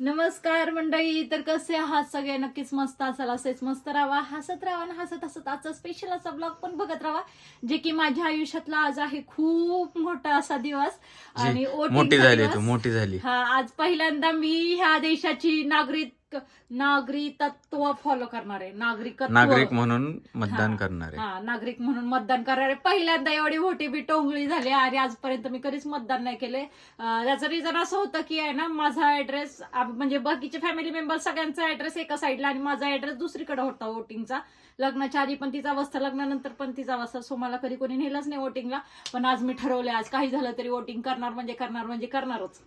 नमस्कार मंडळी तर कसे आहात सगळे? नक्कीच मस्त असाल असेच मस्त राहा. हसत राहा आणि हसत हसत आजचा स्पेशल असा ब्लॉग पण बघत राहा जे की माझ्या आयुष्यातला आज आहे खूप मोठा असा दिवस. आणि झाली. तू मोठी झाली. हा आज पहिल्यांदा मी ह्या देशाची नागरिक नागरिकत्व फॉलो करणार आहे नागरिकत्व. नागरिक म्हणून मतदान हा, करणार. आहे हा नागरिक म्हणून मतदान करणार. आहे पहिल्यांदा एवढी मोठी बी टोंगळी झाली आणि आजपर्यंत मी कधीच मतदान नाही केले. त्याचं रिझन असं होतं की आहे ना माझा ऍड्रेस म्हणजे बाकीचे फॅमिली मेंबर सगळ्यांचा ऍड्रेस एका साईडला आणि माझा ऍड्रेस दुसरीकडे होता वोटिंगचा लग्नाच्या आधी पण तिचा अवस्था लग्नानंतर पण तिचा अवस्था सो मला कधी कोणी नेलंच नाही वोटिंगला पण आज मी ठरवले आज काही झालं तरी वोटिंग करणार म्हणजे करणार म्हणजे करणारच.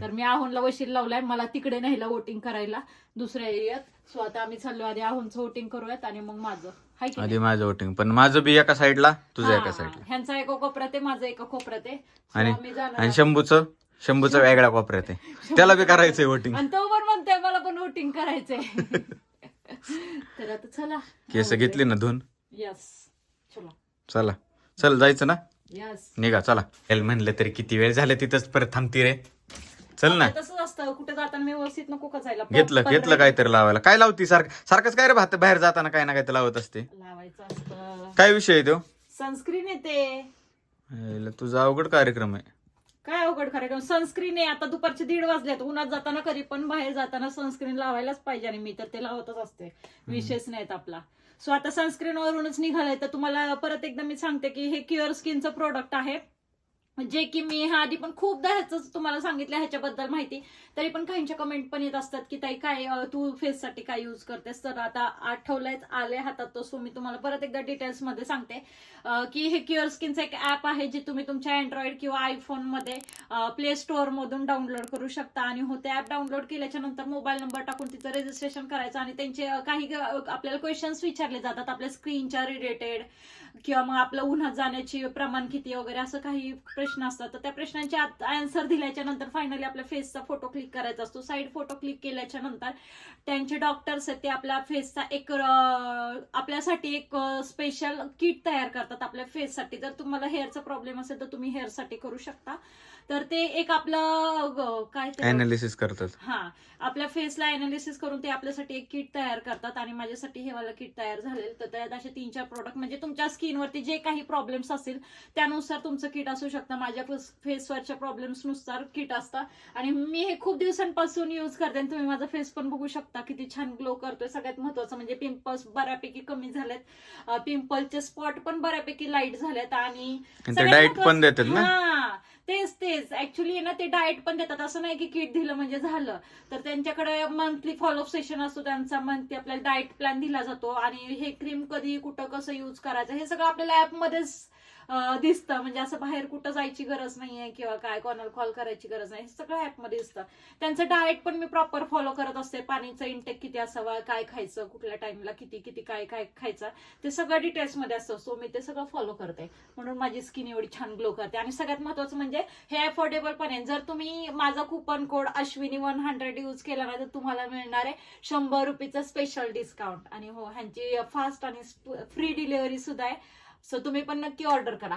तर मी आहोनला वशील लावलाय मला तिकडे न्यायला वोटिंग करायला. दुसऱ्या एरियात. सो आता आम्ही चाललो आधी आहोनचं वोटिंग करूयात आणि मग माझं. हाय की आधी नाही? माझं वोटिंग पण माझं बी एका साईडला तुझं हा, एका साईडला ह्यांचा एका कोपऱ्यात आहे माझं एका कोपऱ्यात आहे. So आणि आम्ही जाणार आणि आहोत. शंभूचं? शंभूचं वेगळ्या कोपऱ्यात आहे. त्याला बी करायचंय वोटिंग आणि तो पण म्हणतोय मला पण वोटिंग करायचंय. तर आता चला. केस घेतली ना धुवून यस चलो. चला. चल जायचं ना? यस निघा चला. एल म्हणलं तरी किती वेळ झाले तिथंच परत थांबती रे. चल ना. तसंच असतं. कुठे जाताना व्यवस्थित नको का जायला? घेतलं घेतलं काहीतरी लावायला. काय लावती? सारखं सारखंच काय रे भात? बाहेर जाताना काय ना काय तर लावत असते. लावायचं असतं. काय विषय आहे तो? सनस्क्रीन येते तुझा अवघड कार्यक्रम आहे. काय अवघड कार्यक्रम? सनस्क्रीन आहे. आता दुपारचे दीड वाजलेत. उन्हात जाताना कधी पण बाहेर जाताना सनस्क्रीन लावायलाच पाहिजे आणि मी तर ते लावतच असते. विशेष नाहीत आपला. सो आता सनस्क्रीन वरूनच निघालंय. तर तुम्हाला परत एकदा मी सांगते की हे क्युअर स्किनचं प्रोडक्ट आहे. जे की मी ह्या आधी पण खूपदा ह्याच तुम्हाला सांगितलं ह्याच्याबद्दल माहिती. तरी पण काहींच्या कमेंट पण येत असतात की ताई काय तू फेससाठी काय यूज करतेस? तर आता आठवलंयच आले हातात तो सो मी तुम्हाला परत एकदा डिटेल्समध्ये सांगते. की हे क्युअर स्किनचं एक ऍप आहे जे तुम्ही तुमच्या अँड्रॉइड किंवा आयफोनमध्ये प्ले स्टोअर मधून डाउनलोड करू शकता. आणि हो ते ऍप डाउनलोड केल्याच्यानंतर मोबाईल नंबर टाकून तिचं रजिस्ट्रेशन करायचं. आणि त्यांचे काही आपल्याला क्वेश्चन्स विचारले जातात. आपल्या स्क्रीनच्या रिलेटेड किंवा मग आपलं उन्हात जाण्याची प्रमाण किती वगैरे असं काही प्रश्न असतात तर त्या प्रश्नांचे आन्सर दिल्याच्या नंतर फायनली आपल्या फेसचा फोटो क्लिक करायचा असतो. साईड फोटो क्लिक केल्याच्यानंतर त्यांचे डॉक्टर्स आहेत ते आपल्या फेसचा एक आपल्यासाठी एक स्पेशल किट तयार करतात आपल्या फेससाठी जर तुम्हाला हेअरचा प्रॉब्लेम असेल तर तुम्ही हेअरसाठी करू शकता. तर ते एक आपलं काय अनालिसिस करतात. हा आपल्या फेसला अनालिसिस करून ते आपल्यासाठी एक किट तयार करतात आणि माझ्यासाठी हे वाला किट तयार झालेलं. तर त्यात असे तीन चार प्रोडक्ट म्हणजे तुमच्या स्किनवरती जे काही प्रॉब्लेम्स असतील त्यानुसार तुमचं किट असू शकतं. माझ्या फेसवरच्या प्रॉब्लेम्सनुसार किट असतं. आणि मी हे खूप दिवसांपासून यूज करते आणि तुम्ही माझा फेस पण बघू शकता. किती छान ग्लो करतोय. सगळ्यात महत्वाचं म्हणजे पिंपल्स बऱ्यापैकी कमी झालेत. पिंपलचे स्पॉट पण बऱ्यापैकी लाइट झालेत आणि डाएट पण देतात ना? हा तेच तेच. ऍक्च्युली ना ते डाएट पण देतात. असं नाही की किट दिलं म्हणजे झालं. तर त्यांच्याकडे मंथली फॉलोअप सेशन असतो त्यांचा. मंथली आपल्याला डाएट प्लॅन दिला जातो. आणि हे क्रीम कधी कुठं कसं युज करायचं हे सगळं आपल्याला ऍपमध्येच दिसतं. म्हणजे असं बाहेर कुठं जायची गरज नाहीये किंवा काय कोणाला कॉल करायची गरज नाही. हे सगळं ऍपमध्ये दिसतं. त्यांचं डाएट पण मी प्रॉपर फॉलो करत असते. पाणीचं इंटेक किती असावा काय खायचं कुठल्या टाइमला किती किती काय काय खायचं ते सगळं डिटेल्समध्ये असतं. सो मी ते सगळं फॉलो करते. म्हणून माझी स्किन एवढी छान ग्लो करते. आणि सगळ्यात महत्वाचं म्हणजे हे अफोर्डेबल पण आहे. जर तुम्ही माझा coupon code Ashwini one hundred use केला ना तर तुम्हाला मिळणार आहे शंभर रुपीचं स्पेशल डिस्काउंट आणि हो ह्यांची फास्ट आणि फ्री डिलिव्हरी सुद्धा आहे. सो तुम्ही पण नक्की ऑर्डर करा.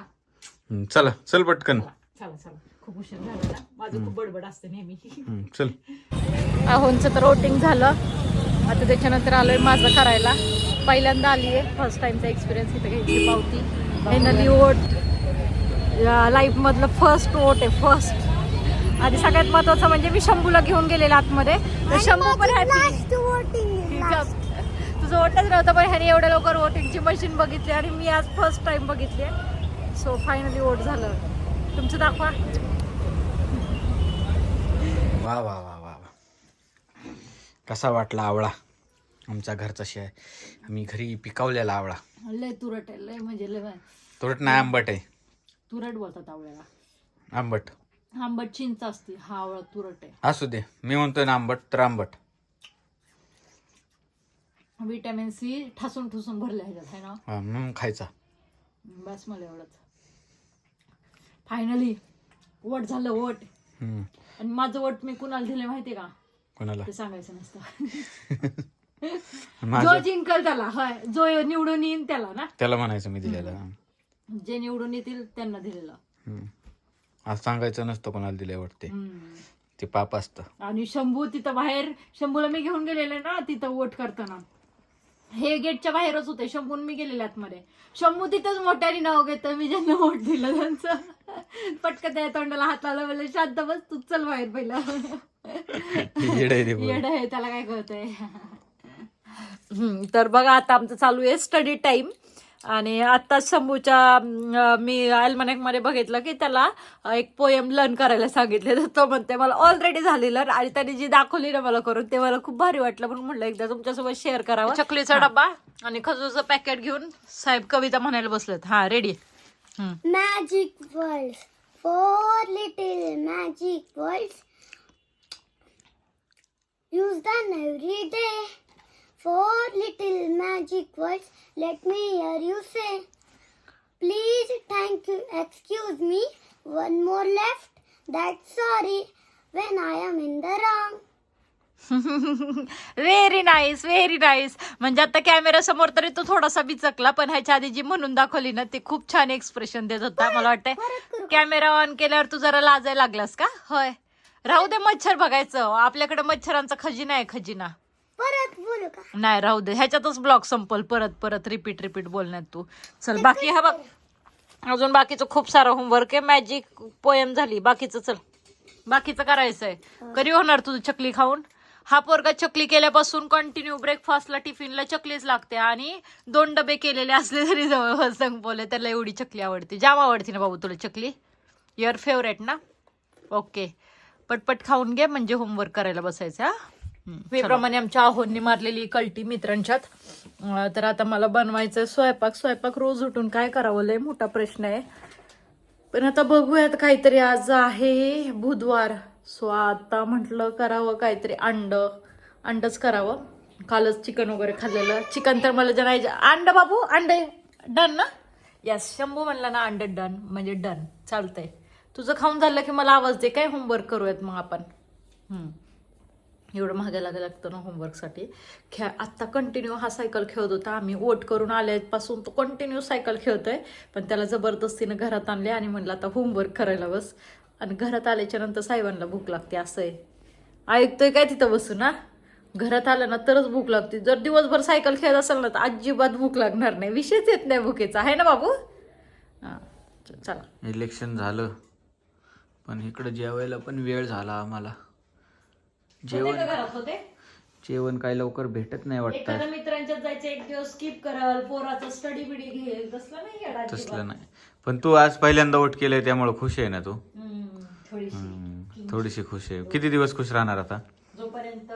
हम्म, चला चल पटकन. चला चला खूप उशीर झाला ना? माझं खूप बडबड असते नेहमी. हम्म, चल. अहोंचं तर वोटिंग झालं. आता त्याच्यानंतर आलोय माझं करायला. पहिल्यांदा आली आहे फर्स्ट टाइमचा एक्सपिरियन्स इथे घ्यायची पावती. फायनली वोट लाईफ मधलं फर्स्ट वोट आहे फर्स्ट आणि सगळ्यात महत्वाचं म्हणजे मी शंभूला घेऊन गेलेले आतमध्ये. तर शंभू पण हॅपी वोटच नव्हतं पण ह्याने एवढ्या लवकर वोटिंगची मशीन बघितली आणि मी आज फर्स्ट टाइम बघितली सो फायनली वोट झालं. तुमचं दाखवा. वा वा वा वा वा. कसा वाटला आवळा? आमचा घरचा शेय आम्ही घरी पिकवलेला आवळा. लय तुरट आहे लय म्हणजे लय तुरट नाही आंबट आहे. तुरट बोलतात आवळ्याला. आंबट. आंबट चिंच असते हा आवळा तुरट आहे. असू दे मी म्हणतोय ना आंबट तर आंबट. विटॅमिन सी ठसून ठुसून भरले ह्याच्यात आहे ना? हा, खायचा. बस मला एवढंच. फायनली वोट झालं वोट. हम्म. आणि माझं वोट मी कुणाला दिले माहितीये का? कोणाला? ते सांगायचं नसतं. जो जिंकल त्याला होय. जो निवडून येईन त्याला ना? त्याला म्हणायचं मी दिलेलं. जे निवडून येतील त्यांना दिलेलं. हम्म. आज सांगायचं नसतं कोणाला दिले वाटते हम्म. ते पाप असतं. आणि शंभू तिथं बाहेर शंभूला मी घेऊन गेलेले ना तिथं वोट करताना. हे गेटच्या बाहेरच होते. शंभून मी गेलेले आतमध्ये. शंभू तिथंच मोठ्याने नाव घेतं. मी ज्यांना वोट दिलं त्यांचं. पटकन त्या तोंडाला हात लावला. म्हणलं शांत बस तू चल बाहेर पहिलं. येडं आहे त्याला काय कळतंय. हम्म, तर बघा आता आमचं चालू आहे स्टडी टाइम आणि आता शंभूच्या मी अल्मनेकमध्ये बघितलं की त्याला एक पोयम लर्न करायला सांगितले. तर तो म्हणते मला ऑलरेडी झाली learn. आणि त्याने जी दाखवली ना मला करून ते मला खूप भारी वाटलं. म्हणून म्हटलं एकदा तुमच्यासोबत शेअर करावं. चकलीचा डब्बा आणि खजूरचं पॅकेट घेऊन साहेब कविता म्हणायला बसलेत. हा ready Magic words. Four little magic words. Use them every day. Four little magic words. Let me hear you say. Please, thank you, excuse me. One more left. That's sorry when I am in the wrong. Very nice very nice म्हणजे आता camera समोर तरी तो थोडासा बिचकला पण ह्याच्या आधी जी म्हणून दाखवली ना ते खूप छान एक्सप्रेशन देत होता मला वाटतंय कॅमेरा ऑन केल्यावर तू जरा लाजायला लागलास का होय राहू दे मच्छर बघायचं आपल्याकडे मच्छरांचा खजिना आहे खजिना परत बोलू का? नाही राहू दे. ह्याच्यातच ब्लॉग संपल. परत परत रिपीट रिपीट बोलण्यात तू. चल बाकी हा बघ. अजून बाकीचं खूप सारं होमवर्क आहे. मॅजिक पोयम झाली. बाकीचं चल. बाकीचं करायचंय. कधी होणार तुझं चकली खाऊन? हा पोरगा चकली केल्यापासून कंटिन्यू ब्रेकफास्टला टिफिनला चकलीच लागते आणि दोन डबे केलेले असले तरी जवळ संपवले त्याला एवढी चकली आवडते. जाम आवडते ना बाबू तुला चकली? युअर फेवरेट ना? ओके पटपट खाऊन घे म्हणजे होमवर्क करायला बसायचं हा? वेप्रमाणे आमच्या आहोंनी मारलेली कल्टी मित्रांच्यात. तर आता मला बनवायचं स्वयंपाक. स्वयंपाक रोज उठून काय करावं? लय मोठा प्रश्न आहे. पण आता बघूयात काहीतरी आज आहे बुधवार. सो आता म्हटलं करावं काहीतरी अंड. अंडच करावं. कालच चिकन वगैरे खाल्लेलं. चिकन तर मला जणायचं अंड बाबू अंड डन ना? यस शंभू म्हणला ना अंड डन. म्हणजे डन. चालतंय. तुझं खाऊन झालं की मला आवाज दे. काय होमवर्क करूयात मग आपण? हम्म. एवढं महागा लागायला लागतं ना होमवर्कसाठी खेळ आत्ता कंटिन्यू हा सायकल खेळत होता. आम्ही ओट करून आल्यापासून तो कंटिन्यू सायकल खेळतोय. पण त्याला जबरदस्तीनं घरात आणले आणि म्हणलं आता होमवर्क करायला बस. आणि घरात आल्याच्यानंतर साहेबांना भूक लागते असं आहे. ऐकतोय काय तिथं बसू ना घरात आलं ना तरच भूक लागते. जर दिवसभर सायकल खेळत असेल ना तर अजिबात भूक लागणार नाही. विषयच येत नाही भुकेचा. आहे ना बाबू? हां चला. इलेक्शन झालं. पण इकडं जेवायला पण वेळ झाला आम्हाला. जेवण घरात? होते? जेवण काय लवकर भेटत नाही वाटतं. एखाद्या मित्रांच्यात जायचं एक दिवस स्किप करल पोराचा स्टडी बिडी घेईल तसलं नाही येणार अजिबात. तसलं नाही. पण तू आज पहिल्यांदा वोट केलंय त्यामुळे खुश आहे ना तू? हम्म, थोडीशी. हम्म, थोडीशी खुश आहे. किती दिवस खुश राहणार आता? जोपर्यंत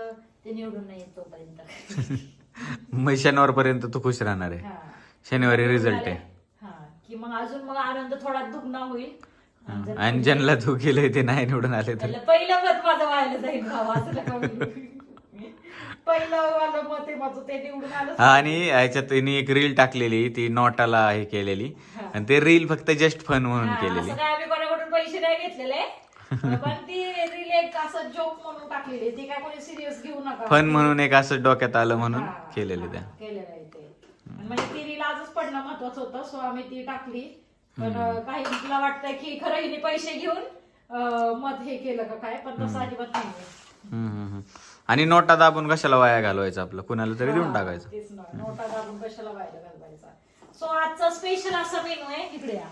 ते निवडून नाही येत तोपर्यंत. मग शनिवार पर्यंत तू खुश राहणार आहे. हा. शनिवारी रिझल्ट आहे. हा की मग अजून मग आनंद थोडा दुग्ना होईल. ज्यांना तू केलंय ते नाही निवडून आले तर? पहिलं मत माझं व्हायला जाईल भावा असं नका बोलू. पहिलं वालं मत आहे माझं ते निवडून आलं. हा आणि ह्याच्यात त्यांनी एक रील टाकलेली ती नोटाला हे केलेली. हा. आणि ते रील फक्त जस्ट फन म्हणून हा, केलेली. असं काय आम्ही कोणाकडून पैसे नाही घेतलेले. पण ती रील एक असं जोक म्हणून टाकलेली ती काय कोणी सिरियस घेऊ नका. फन म्हणून एक असं डोक्यात आलं म्हणून हा, केलेली हा, त्या केलेलं आहे ते. आणि म्हणजे ती रील आजच पडणं महत्वाचं होतं सो आम्ही ती टाकली. पण काही तुला वाटतंय की खरं हिने पैसे घेऊन अं, मत हे केलं का काय? पण तसं अजिबात नाही हम्म, हम्म, हम्म. आणि नोटा दाबून कशाला वाया घालवायचं आपलं? कुणाला तरी देऊन टाकायचं. तेच ना. नोटा दाबून कशाला व्हायला घालवायचा? सो आजचा स्पेशल असा मेनू आहे. इकडे या.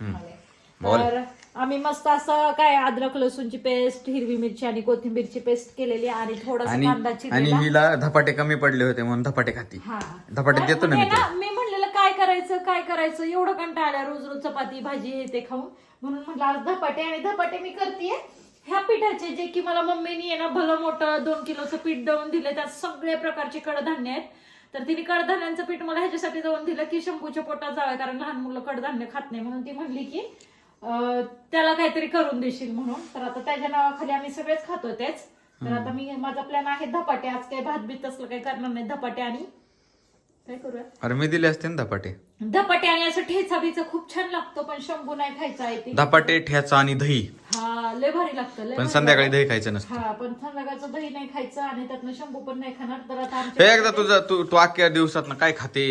मागे. बोल. तर आम्ही मस्त असं काय अद्रक लसूणची पेस्ट हिरवी मिरची आणि कोथिंबीरची पेस्ट केलेली आणि थोडासा आणि कांदा आणि चिरलेला हिला धपाटे कमी पडले होते म्हणून धपाटे खाती. हा. धपाटे देतो ना मी ते मी करायचं काय करायचं? एवढं कंटाळा रोज रोज चपाती भाजी हे ते खाऊन. म्हणून म्हटलं आज धपाटे आणि धपाटे मी करतेय. ह्या पिठाचे जे की मला मम्मीनी ना भलं मोठं दोन किलोचं पीठ दळून दिलं त्यात सगळे प्रकारचे कडधान्य आहेत. तर तिने कडधान्यांचं पीठ मला ह्याच्यासाठी दळून दिलं की शंभूच्या पोटात जावं कारण लहान मुलं कडधान्य खात नाही. म्हणून ती म्हणली की अं, त्याला काहीतरी करून देशील म्हणून. तर आता त्याच्या नावाखाली आम्ही सगळेच खातो तेच. तर आता मी माझा प्लॅन आहे धपाटे. आज काही भात बीत असलं काही करणार नाही. धपाटे आणि काय करूया? अरे मी दिले असते ना धपाटे. धपाटे आणि असं ठेचा बिचा खूप छान लागतो पण शंभू नाही खायचा आहे ते धपाटे ठ्याचा आणि दही. हा लय भारी लागतं लय पण भारी संध्याकाळी लागतं. दही खायचं नसतं. हा पण संध्याकाळचं दही नाही खायचं आणि त्यातनं शंभू पण नाही खाणार तर आता हे आमच्या एकदा तुझं तू तू अख्ख्या दिवसात काय खाते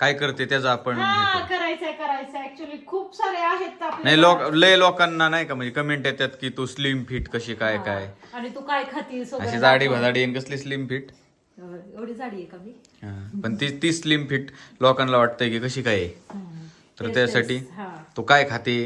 काय करते त्याचं आपण हे हा करू. करायचंय करायचंय. ऍक्च्युली खूप सारे आहेत नाही लोक लय लोकांना नाही का म्हणजे कमेंट येतात की तू स्लिम फिट कशी काय काय. आणि तू काय खातीस वगैरे अशी जाडी दाखव. भदाडी आणि कसली स्लिम फिट एवढी जाडी आहे का मी पण ती ती स्लिम फिट लोकांना वाटतंय की कशी काय आहे. तर त्यासाठी. हा. तू काय खाते.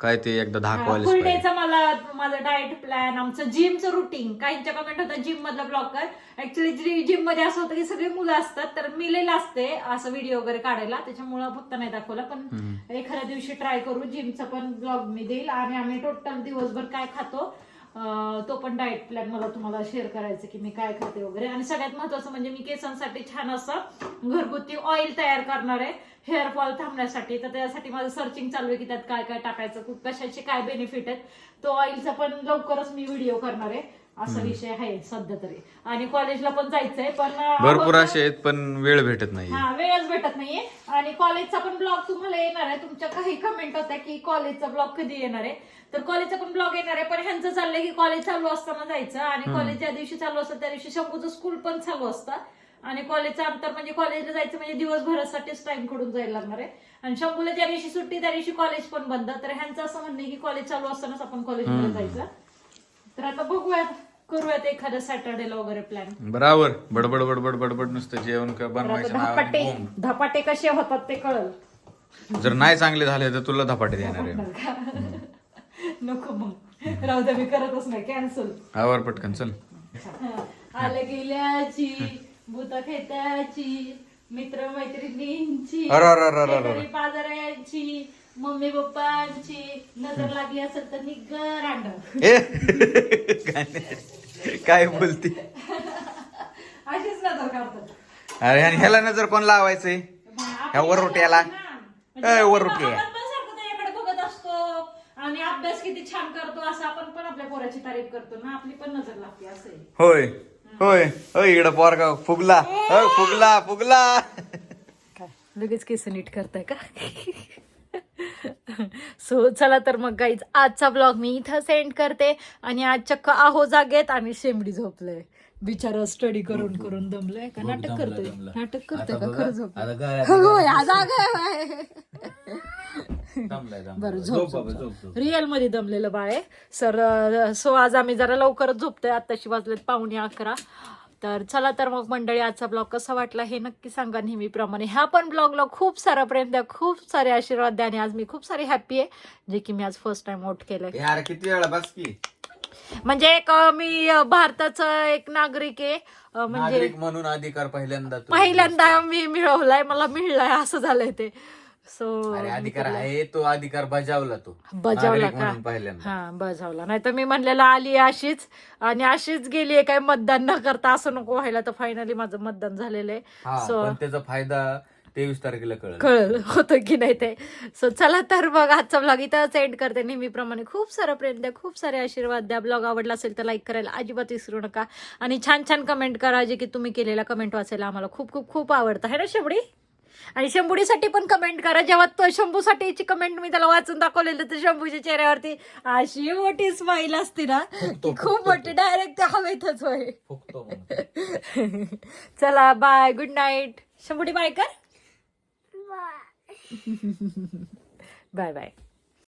काय ते एकदा दाखवायलाच फुल पाहिजे डेचा मला माझं डाएट प्लॅन आमचं जिमचं रुटीन काहींच्या कमेंट होतं जिम मधला ब्लॉग कर ऍक्च्युली जिममध्ये असं होतं की सगळी मुलं असतात तर मी असते असं व्हिडिओ वगैरे काढायला त्याच्यामुळं फक्त नाही दाखवलं पण एखाद्या दिवशी ट्राय करू जिमचा पण ब्लॉग मी देईल आणि आम्ही टोटल दिवसभर काय खातो तो पण डाएट प्लॅन मला तुम्हाला शेअर करायचं की मी काय खाते वगैरे. आणि सगळ्यात महत्वाचं म्हणजे मी केसांसाठी छान असं घरगुती ऑइल तयार करणार आहे. हेअर फॉल थांबण्यासाठी. तर त्यासाठी माझं सर्चिंग चालू आहे की त्यात काय काय टाकायचं कशाचे काय बेनिफिट आहेत. तो ऑइलचा पण लवकरच मी व्हिडिओ करणार आहे. असा विषय आहे सध्या तरी. आणि कॉलेजला पण जायचंय पण भरपूर असे आहेत पण वेळ भेटत नाही. हा वेळच भेटत नाहीये. आणि कॉलेजचा पण ब्लॉग तुम्हाला येणार आहे. तुमच्या काही कमेंट होत्या की कॉलेजचा ब्लॉग कधी येणार आहे. तर कॉलेजचा पण ब्लॉग येणार आहे पण ह्यांचं चाललंय की कॉलेज चालू असताना जायचं. आणि कॉलेज ज्या दिवशी चालू असतं त्या दिवशी शंभूचं स्कूल पण चालू असतं. आणि कॉलेजचं अंतर म्हणजे कॉलेजला जायचं म्हणजे दिवसभरासाठीच टाइमकडून जायला लागणार आहे. आणि शंभूला ज्या दिवशी सुट्टी त्या दिवशी कॉलेज पण बंद. तर ह्यांचं असं म्हणणं आहे की कॉलेज चालू असतानाच आपण कॉलेजमध्ये जायचं. तर आता बघूयात. करूयात एखाद्या सॅटर्डेला वगैरे प्लॅन बराबर. बडबड बडबड बडबड नुसतं जेवण क- बनवायचं धपाटे. धपाटे कसे होतात ते कळल. जर नाही चांगले झाले तर तुला धपाटे देणार आहे. नको मग. राहू द्या मी करतच नाही. कॅन्सल आवर पटकन चल. आलं गेल्याची भूत खेत्याची मित्र मैत्रिणींची अरे, अरे, अरे, अरे, अरे. शेजारी पाजाऱ्यांची मम्मी पप्पांची नजर लागली असेल तर निग्गर अंड ए काय बोलती? अशीच नजर काढतात अरे आणि ह्याला नजर कोण लावायचंय? ह्या वरवट्याला ए, वरवट्या. आपण पण सारखं त्याच्याकडे बघत असतो. आणि अभ्यास किती छान करतो असं आपण पण आपल्या पोराची तारीफ करतो ना आपली पण नजर लागते असं आहे. होय होय. होय इकडं पोरगा फुगला. होय, फुगला फुगला. काय लगेच केस नीट करताय का? सो चला तर मग गाईज आजचा ब्लॉग मी इथं सेंड करते. आणि आज चक्क आहो जागेत आणि शेंबडी झोपलंय. बिचारा स्टडी करून करून दमलंय का? नाटक करतोय. नाटक करतोय का? खरं जागा बरं झोप रिअलमध्ये दमलेलं बाळ सर सो आज आम्ही जरा लवकरच झोपतोय. आताशी वाजलेत पावणे अकरा. तर चला तर मग मंडळी आजचा ब्लॉग कसा वाटला हे नक्की सांगा नेहमीप्रमाणे. ह्या पण ब्लॉगला खूप सारा प्रेम द्या खूप सारे आशीर्वाद द्या आणि आज मी खूप सारी हॅपी आहे जे की मी आज फर्स्ट टाइम वोट केलंय. यार किती वेळा बस की. म्हणजे एक अं, मी अं, भारताचं एक नागरिक आहे अं, म्हणजे नागरिक म्हणून अधिकार पहिल्यांदा तू- पहिल्यांदा मी मिळवलाय मला मिळलाय असं झालंय ते. सो अरे अधिकार आहे तो अधिकार बजावला तो. बजावला नागरिक का? म्हणून पहिल्यांदा. हा बजावला. नाही तर मी म्हणलेलं आली अशीच. आणि अशीच गेली काय मतदान न करता असं नको व्हायला. तर फायनली माझं मतदान झालेलं आहे. हा सो पण त्याचा फायदा तेवीस तारखेला कळेल. कळलं. होतं की नाही ते. सो चला तर मग आजचा ब्लॉग इथं एंड करते. नेहमीप्रमाणे खूप सारं प्रेम द्या खूप सारे आशीर्वाद द्या. ब्लॉग आवडला असेल तर लाईक करायला अजिबात विसरू नका. आणि छान छान कमेंट करा जे की तुम्ही केलेला कमेंट वाचायला आम्हाला खूप खूप खूप आवडतं. आहे ना शंभुडी आणि शंभुडीसाठी पण कमेंट करा. जेव्हा तो शंभूसाठीची कमेंट मी त्याला वाचून दाखवलेलं तर शंभूच्या चेहऱ्यावरती अशी मोठी स्माईल असते ना की खूप मोठी. डायरेक्ट हवेतच होय. फुकतो म्हणून. चला bye good night Shambhudi bye कर. Bye bye